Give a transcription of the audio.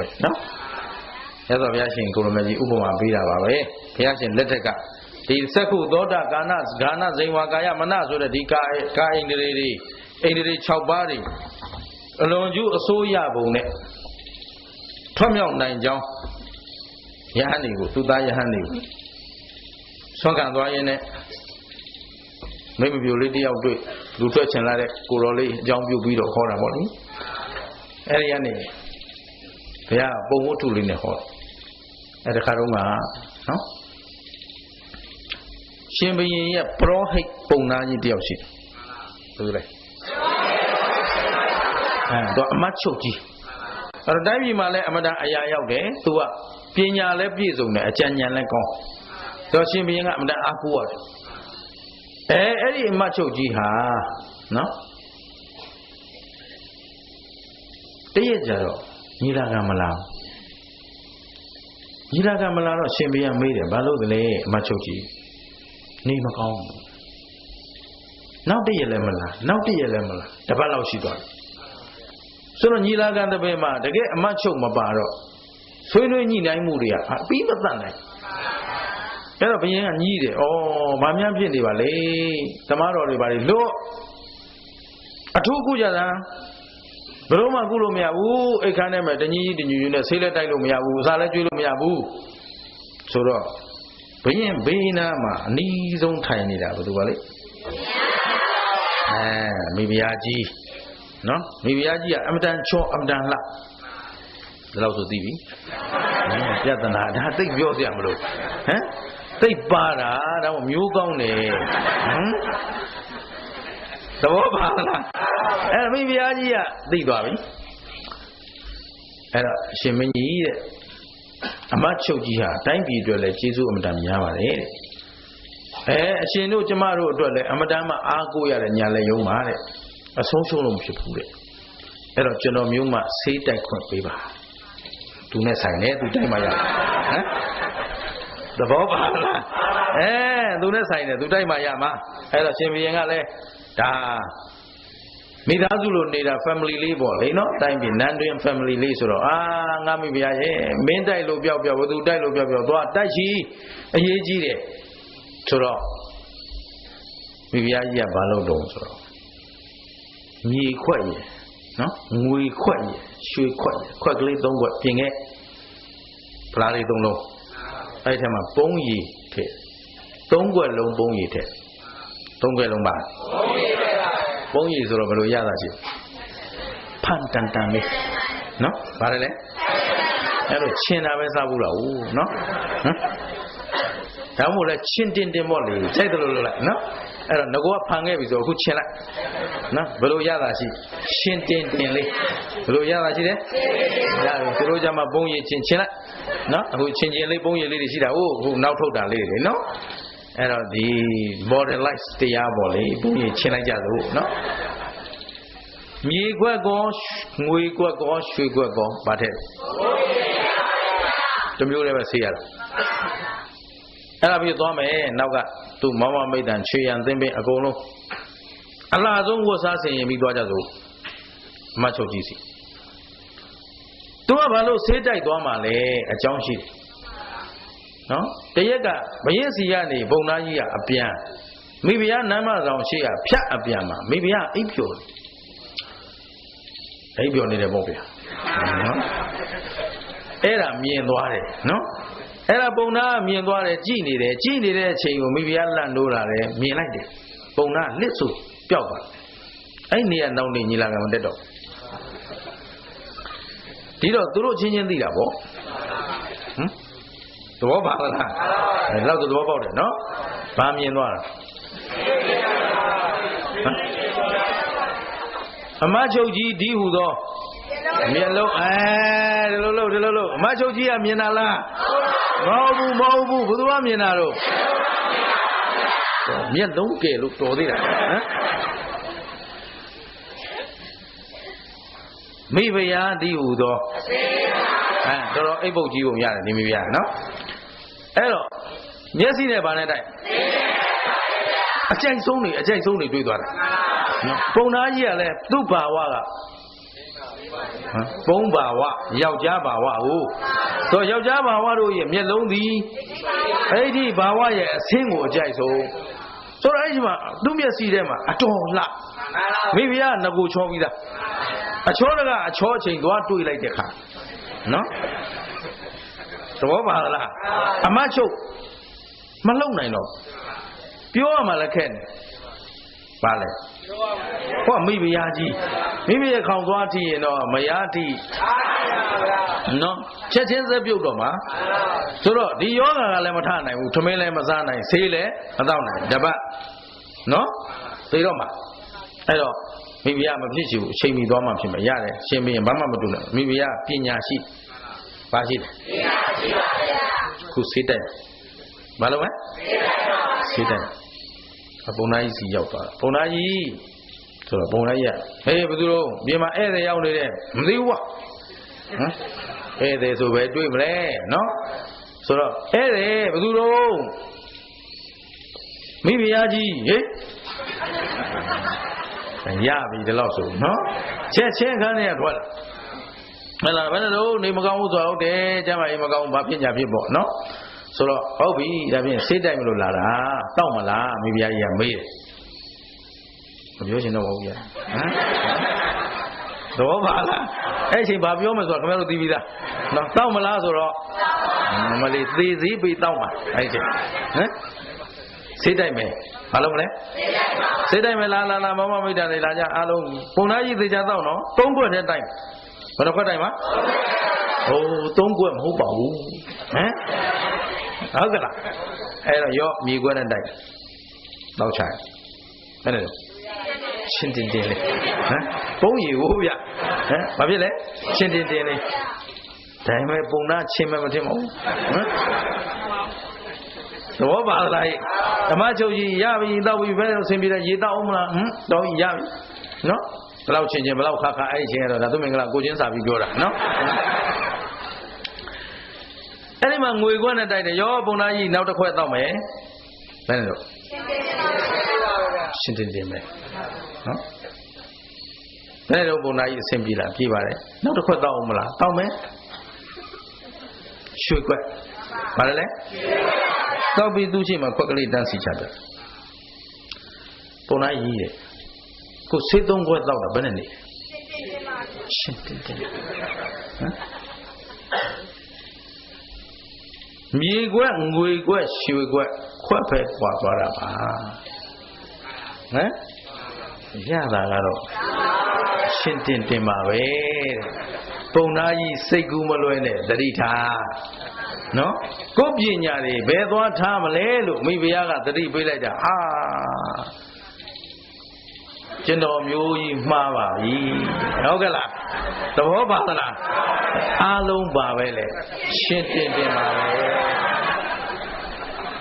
ပဲနော်ရသော်ဘုရားရှင်ကိုရမကြီးဥပမာပေးတာပါပဲဘုရားရှင်လက်ထက်ကဒီသက္ခုသောတာကာနဂာနဇိဝါကာယမနဆိုတဲ့ဒီကာကာအိန္ဒြေတွေအိန္ဒြေ6ပါးတွေအလွန်ကျူးအစိုးရပုံနဲ့ထွတ်မြောက်နိုင်ကြောင်းယဟန်တွေကိုသူသားယဟန်တွေကိုဆွမ်းခံသွားရင်းနဲ့မိမပြိုလေးတယောက်တွေ့လူထွက်ချင်လာတဲ့ကိုတော်လေးအကြောင်းပြုပြီးတော့ခေါ်တာပေါ့လေအဲဒီကနေ ဘုရားပုံဝတ္ထုလေးနဲ့ဟောအဲတခါတော့ကနော်ရှင်ဘုရင်ရဲ့ပရောဟိတ်ပုံနာကြီးတယောက်ရှိတယ်ဘယ်လိုလဲအဲတော့အမတ်ချုပ်ကြီးအဲ့တော့တိုင်းပြည်မှာလည်းအမတန်အရာရောက်တယ်သူကပညာလည်းပြည့်စုံတယ်အကြံဉာဏ်လည်းကောင်းတော့ရှင်ဘုရင်ကအမတန်အားကိုးရတယ်အဲအဲ့ဒီအမတ်ချုပ်ကြီးဟာနော်တည့်ရကြတော့ ညီလာခံမလာညီလာခံမလာတော့ရှင်ဘုရင်မေးတယ်ဘာလို့လဲအမတ်ချုပ်ကြီးနေမကောင်းဘူးနောက်တည့်ရလည်းမလာနောက်တည့်ရလည်းမလာတပတ်လောက်ရှိသွားတယ်ဆိုတော့ညီလာခံတစ်ပေမှာတကယ်အမတ်ချုပ်မပါတော့ဆွေးနွေးညှိနှိုင်းမှုတွေကအပြီးမတတ်နိုင်အဲ့တော့ဘုရင်ကညှိတယ်ဩဘာများဖြစ်နေပါလဲဓမ္မတော်တွေပါလေလွတ်အထူးကုကြတာ ဘယ်တော့မှကုလို့မရဘူးအိတ်ခမ်းထဲမှာတညီကြီးတညူညူနဲ့ဆေးလက်တိုက်လို့မရဘူးအစာလည်းကျွေးလို့မရဘူးဆိုတော့ဘုရင်ဘေးနားမှာအနီးဆုံးထိုင်နေတာဘယ်သူပါလဲအဲမိဖုရားကြီးနော်မိဖုရားကြီးကအမတန်ချောအမတန်လှဒါလို့ဆိုသိပြီပြဿနာဒါသိပြောစရာမလိုဟမ်သိပါတာဒါမှမျိုးကောင်းတယ်ဟမ် သဘောပါလားအဲ့မိဖုရားကြီးကသိသွားပြီအဲ့တော့အရှင်မင်းကြီးတဲ့အမတ်ချုပ်ကြီးဟာတိုင်းပြည်အတွက်လည်းကျေးဇူးအမတန်များပါတယ်တဲ့အဲအရှင်တို့ကျမတို့အတွက်လည်းအမတန်မှအားကိုးရတဲ့ညာလည်းယုံပါတဲ့အဆုံးရှုံးလို့မဖြစ်ဘူးတဲ့အဲ့တော့ကျွန်တော်မျိုးမှဆေးတိုက်ခွင့်ပေးပါသူနဲ့ဆိုင်တယ်သူတိုက်မှရဟမ်သဘောပါလားအဲ သူနဲ့ဆိုင်တယ်သူတိုက်မှရမှာအဲ့တော့ရှင်ဘုရင်ကလည်းဒါမိသားစုလိုနေတာ family လေးပေါ့လေနော်တိုင်းပြည်နန်းတွင် family လေးဆိုတော့အာငါမိဖုရားရဲ့မင်းတိုက်လို့ပျောက်ပျောက်ဘသူတိုက်လို့ပျောက်ပျောက်သွားတိုက်ရှိအရေးကြီးတယ်ဆိုတော့မိဖုရားကြီးကဘာလုပ်တော့ဆိုတော့မြေခွက်ရယ်နော်ငွေခွက်ရယ်ရွှေခွက်ရယ်ခွက်ကလေး၃ခွက်ပြင်ခဲ့ဖလားလေး၃လုံးအဲ့ထက်မှာပုံးရည် ထည့်၃ခွက်လုံးပုံးရည်ထည့်၃ခွက်လုံးပါပုံးရည်ထည့်ပါပုံးရည်ဆိုတော့ဘယ်လိုရတာရှိဖန်တန်တန်လေးနော်ဗါတယ်လေအဲ့လိုချင်းတာပဲစားဘူးလားဦးနော်ဟမ်ဒါမှမဟုတ်လဲချင်းတင်တင်ပေါ့လေစိတ်တလို့လို့လိုက်နော်အဲ့တော့ငကောဖန်ခဲ့ပြီဆိုအခုချင်းလိုက်နော်ဘယ်လိုရတာရှိရှင်းတင်တင်လေးဘယ်လိုရတာရှိတယ်ရပြီသူတို့ကြမှာပုံရည်ချင်းချင်းလိုက်နော်အခုချင်းချင်းလေးပုံရည်လေးတွေရှိတာဟုတ်အခုနောက်ထုတ်တာလေးတွေနော် အဲ့တော့ဒီ modelize တရားပေါ့လေဘုန်းကြီးရှင်းလိုက်ကြစို့နော်မြေခွက်ကောငွေခွက်ကောရွှေခွက်ကောဗာတဲ့တမျိုးလည်းပဲဆေးရတာအဲ့ဒါပြီးသွားမယ်နောက်ကသူ့မောင်မမိတ်တန်ချွေရန်သင်းပင်အကုန်လုံးအလားဆုံးဝတ်စားဆင်ရင်ပြီးသွားကြစို့မတ်ချုပ်ကြီးစီသူကဘာလို့ဆေးတိုက်သွားမှာလဲအကြောင်းရှိတယ် နော်တရက်ကဘရင်စီကနေဘုံသားကြီးကအပြန်မိဖုရားနမ်းမဆောင်ရှိကဖြတ်အပြန်မှာမိဖုရားအိပ်ပျော်အိပ်ပျော်နေတယ်ပေါ့ဗျာနော်အဲ့ဒါမြင်သွားတယ်နော်အဲ့ဒါပုံနာမြင်သွားတယ်ကြည်နေတယ်ကြည်နေတဲ့အချိန်ကိုမိဖုရားလန့်လို့လာတယ်မြင်လိုက်တယ်ပုံနာလစ်ဆိုပျောက်သွားအဲ့နေရနောက်နေညီလာခံမတက်တော့ဒီတော့သူတို့ချင်းချင်းသိတာပေါ့ဟမ် သဘောပါလားအဲလောက်သဘောပေါက်တယ်နော်ဘာမြင်သွားတာအမချုပ်ကြီးဒီဟူသောမျက်လုံးအဲဒီလိုလို့ဒီလိုလို့အမချုပ်ကြီးကမြင်တာလားမဟုတ်ဘူးမဟုတ်ဘူးဘယ်သူကမြင်တာတော့မျက်လုံးကဲလို့တော်သေးတာဟမ်မိဖုရားဒီဟူသောအဲတော်တော်အိပ်ပုတ်ကြီးပုံရတယ်ဒီမိဖုရားနော် အဲ့တော့မျက်စိနဲ့ဗာနဲ့တိုက်အကြိုက်ဆုံးနေအကြိုက်ဆုံးနေတွေ့သွားတာနော်ပုံသားကြီးကလည်းသူ့ဘာဝကဟမ်ပုံဘာဝယောက်ျားဘာဝဟုတ်ဆိုယောက်ျားဘာဝတို့ရဲ့မျက်လုံးသည်အဲ့ဒီဘာဝရဲ့အဆင်းကိုအကြိုက်ဆုံးဆိုတော့အဲ့ဒီမှာသူ့မျက်စိထဲမှာအတော်လှမိဖုရားငကိုချောပြီးသားအချောတကအချောအချိန်သွားတွေးလိုက်တဲ့ခါနော် သဘောပါလားအမတ်ချုပ်မလုံနိုင်တော့ပြောရမှလည်းခက်နေပါလေဟောမိဖုရားကြီးမိမိရဲ့ခေါင်သွားထိရင်တော့မရထိနော်ချက်ချင်းစက်ပြုတ်တော့မှာဆိုတော့ဒီယောဂါကလည်းမထနိုင်ဘူးထမင်းလည်းမစားနိုင်ဆေးလည်းမတော့နိုင်တပတ်နော်သိတော့မှာအဲ့တော့မိဖုရားမဖြစ်ချင်ဘူးအချိန်မီသွားမှဖြစ်မှာရတယ်ရှင်ဘုရင်ဘာမှမတူနဲ့မိဖုရားပညာရှိပါရှိတယ် ပညာရှိပါဗျာခုစေးတိုက်ဘာလို့လဲစေးတိုက်အပုံသားကြီးစီရောက်သွားတာပုံသားကြီးဆိုတော့ပုံသားကြီးကဟေးဘယ်သူတို့ပြင်မှာဧည့်သည်ရောက်နေတယ်မသိဘူးကွာဟမ်ဧည့်သည်ဆိုပဲတွေ့မလဲနော်ဆိုတော့ဧည့်သည်ဘယ်သူတို့မိဖုရားကြီးဟေးရပြီဒီလောက်ဆိုနော်ချက်ချင်းခန်းထဲကထွက်လာ မလားဘယ်လိုလုပ်နေမကောင်းဘူးဆိုတော့ဟုတ်တယ်ကျမ်းမာရေးမကောင်းဘူးဘာဖြစ်ညာဖြစ်ပေါ့နော်ဆိုတော့ဟုတ်ပြီဒါဖြင့်စိတ်တိုက်မလို့လာတာတောက်မလားမိဖုရားကြီးကမေးတယ်မပြောချင်တော့ဘူးဗျာဟမ်တော့ပါလားအဲ့ချိန်ဘာပြောမယ်ဆိုတော့ခင်ဗျားတို့သိပြီးသားနော်တောက်မလားဆိုတော့မလေးသေးသေးပြီးတောက်မှာအဲ့ချိန်ဟမ်စိတ်တိုက်မယ်ဘာလို့မလဲစိတ်တိုက်မယ်လာလာလာမမမိတ်တာလေလာကြအားလုံးပုံသားကြီးသေချာတောက်နော်သုံးခွက်နဲ့တိုက် ဘယ်နှခွက်တိုက်မှာဟိုသုံးခွက်မဟုတ်ပါဘူးဟမ်ဟုတ်ကလားအဲ့တော့ရော့မြေခွက်နဲ့တိုက်တောက်ချိုင်အဲ့ဒါရှင်းတင်တင်လေးဟမ်ပုံရီဟိုးဗျဟမ်ဘာဖြစ်လဲရှင်းတင်တင်လေးဒါပေမဲ့ပုံနာချင်းမမထင်ပါဘူးဟမ်သဘောပါလားဓမ္မချုပ်ကြီးရပြီတောက်ပြီဘယ်လိုဆင်ပြေလဲရေတောက်အောင်မလားဟမ်တော့ရပြီနော်ဘယ် လောက်ချင်းချင်းဘယ်လောက်ခါခါအဲ့ဒီချင်းကတော့ဒါသူမင်္ဂလာကိုချင်းစာပြီးပြောတာနော်အဲ့ဒီမှာငွေခွက်နဲ့တိုက်တယ်ရောပုံသားကြီးနောက်တစ်ခွက်တောက်မယ်ဘယ်နဲ့တော့ရှင်းတင်တင်မယ်နော်ဘယ်လိုပုံသားကြီးအဆင်ပြေလားပြေပါတယ်နောက်တစ်ခွက်တောက်အောင်မလားတောက်မယ်ရွှေခွက်ဘာလဲလဲတောက်ပြီးသူ့ရှိမှခွက်ကလေးတန်းစီချတယ်ပုံသားကြီးတဲ့ ကိုဆေးသုံးခွက်တောက်တာဘယ်နဲ့နေရှင်းတင်တင်ဟမ်မြေခွက်ငွေခွက်ရွှေခွက်ခွက်ဖက်ကွာသွားတာပါဟမ်ရတာကတော့ရှင်းတင်တင်ပါပဲပုံသားကြီးစိတ်ကူးမလွဲနဲ့တတိထားနော်ကိုယ်ပညာတွေဘယ်သွားထားမလဲလို့မိဖုရားကတတိပေးလိုက်တာဟာ ကျွန်တော်မျိုးကြီးမှားပါပြီဟုတ်ကဲ့လားသဘောပါသလားအားလုံးပါပဲလေရှင်းတင်တင်ပါပဲ